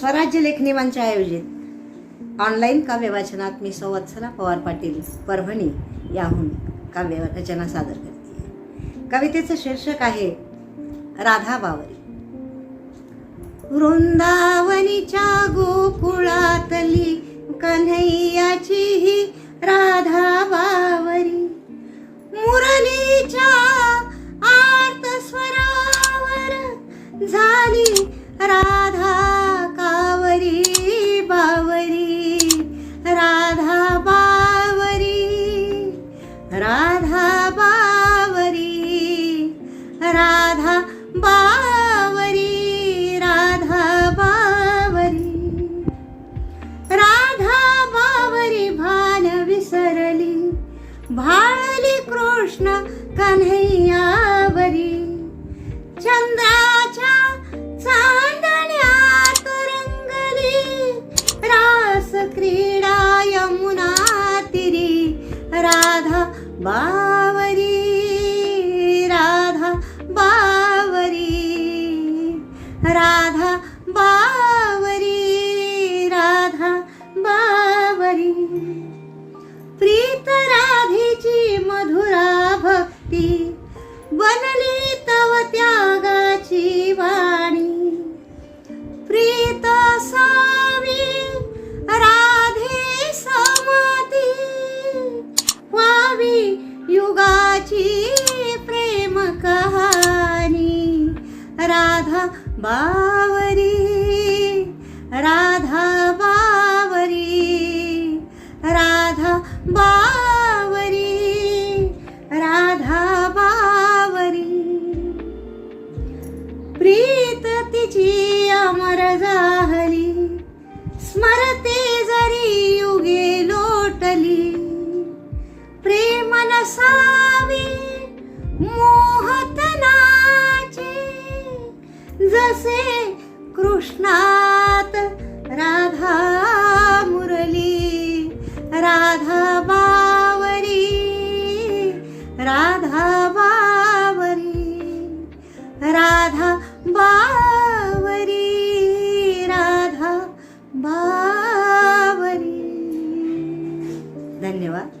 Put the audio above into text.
स्वराज्य लेखनी मंचा आयोजित ऑनलाईन काव्य वाचनात मी संवत्सला पवार पाटील परभणी याहून काव्य रचना सादर करते. कवितेचं शीर्षक आहे राधा बावरी. वृंदावनीच्या गोकुळातली कन्हैयाची ही राधा बावरी. मुरलीच्या आर्त स्वरावर झाली राधा भाळली कृष्ण कन्हैयावरी. चंद्राच्या चांदण्यात रंगली. रास क्रीडा यमुना तिरी. राधा बावरी राधा बावरी. राधा बावरी. बनली तव त्यागाची वाणी. प्रीत सावी राधे समाती व्हावी युगाची प्रेम कहाणी. राधा बावरी राधा असावी मोहतनाचे. जसे कृष्णात राधा मुरली राधा बावरी राधा बावरी राधा बावरी राधा बावरी. धन्यवाद.